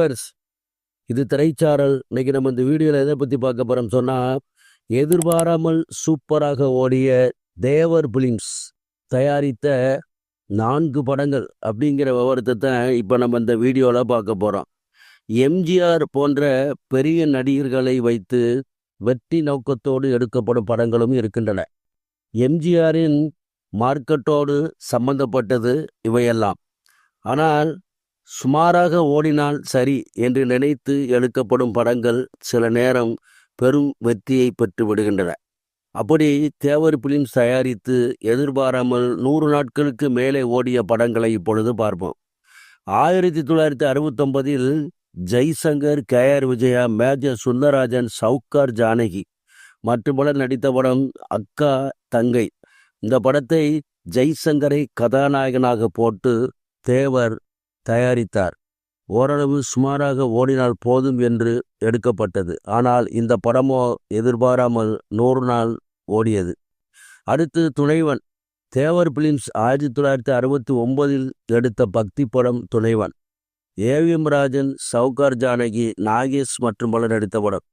Viewers இது திரைச்சாரல். இன்னைக்கு நம்ம இந்த வீடியோவில் எதை பற்றி பார்க்க போகிறோம் சொன்னால் எதிர்பாராமல் சூப்பராக ஓடிய தேவர் பிலிம்ஸ் தயாரித்த நான்கு படங்கள் அப்படிங்கிற விவரத்தை தான் இப்போ நம்ம இந்த வீடியோவில் பார்க்க போகிறோம் எம்ஜிஆர் போன்ற பெரிய நடிகர்களை வைத்து வெற்றி நோக்கத்தோடு எடுக்கப்படும் படங்களும் இருக்கின்றன. எம்ஜிஆரின் மார்க்கெட்டோடு சம்பந்தப்பட்டது இவையெல்லாம். ஆனால் சுமாராக ஓடினால் சரி என்று நினைத்து எடுக்கப்படும் படங்கள் சில நேரம் பெரும் வெற்றியை பெற்று விடுகின்றன. அப்படி தேவர் பிலிம்ஸ் தயாரித்து எதிர்பாராமல் நூறு நாட்களுக்கு மேலே ஓடிய படங்களை இப்பொழுது பார்ப்போம். ஆயிரத்தி தொள்ளாயிரத்தி அறுபத்தொன்பதில் Jaishankar K R Vijaya major Sundararajan Sowcar Janaki மற்றும் பலர் நடித்த படம் அக்கா தங்கை. இந்த படத்தை ஜெய்சங்கரை கதாநாயகனாக போட்டு தேவர் தயாரித்தார். ஓரளவு சுமாராக ஓடினால் போதும் என்று எடுக்கப்பட்டது. ஆனால் இந்த படமோ எதிர்பாராமல் நூறு நாள் ஓடியது. அடுத்து துணைவன். தேவர் பிலிம்ஸ் ஆயிரத்தி தொள்ளாயிரத்தி அறுபத்தி ஒன்பதில் எடுத்த பக்தி படம் துணைவன். ஏவிஎம் ராஜன் சவுகார் ஜானகி நாகேஷ் மற்றும் பலர் எடுத்த படம்.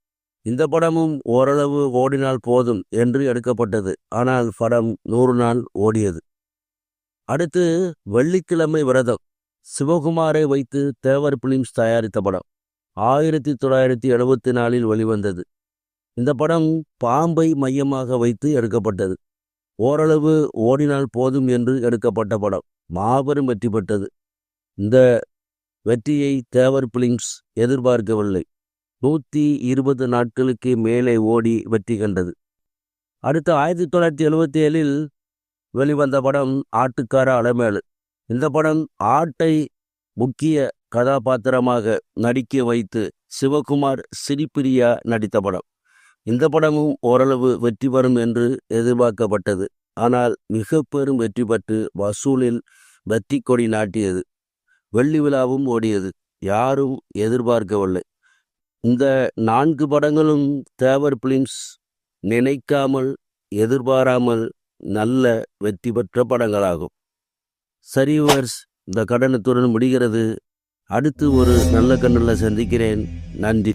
இந்த படமும் ஓரளவு ஓடினால் போதும் என்று எடுக்கப்பட்டது. ஆனால் படம் நூறு நாள் ஓடியது. அடுத்து வெள்ளிக்கிழமை விரதம். சிவகுமாரை வைத்து தேவர் பிலிம்ஸ் தயாரித்த படம் ஆயிரத்தி தொள்ளாயிரத்தி எழுபத்தி நாலில் வெளிவந்தது. இந்த படம் பாம்பை மையமாக வைத்து எடுக்கப்பட்டது. ஓரளவு ஓடினால் போதும் என்று எடுக்கப்பட்ட படம். மாபெரும் வெற்றி பெற்றது. இந்த வெற்றியை தேவர் பிலிம்ஸ் எதிர்பார்க்கவில்லை. நூற்றி இருபது நாட்களுக்கு மேலே ஓடி வெற்றி கண்டது. அடுத்து ஆயிரத்தி தொள்ளாயிரத்தி எழுபத்தி ஏழில் வெளிவந்த படம் ஆட்டுக்கார அலமேலு. இந்த படம் ஆட்டை முக்கிய கதாபாத்திரமாக நடிக்க வைத்து சிவகுமார் சிரிப்பிரியா நடித்த படம். இந்த படமும் ஓரளவு வெற்றி பெறும் என்று எதிர்பார்க்கப்பட்டது. ஆனால் மிக பெரும் வெற்றி பெற்று வசூலில் வெற்றி கொடி நாட்டியது. வெள்ளி விழாவும் ஓடியது. யாரும் எதிர்பார்க்கவில்லை. இந்த நான்கு படங்களும் தேவர் பிலிம்ஸ் நினைக்காமல் எதிர்பாராமல் நல்ல வெற்றி பெற்ற படங்களாகும். சரி இந்த கடனத்துடன் முடிகிறது. அடுத்து ஒரு நல்ல கண்ணில் சந்திக்கிறேன். நன்றி.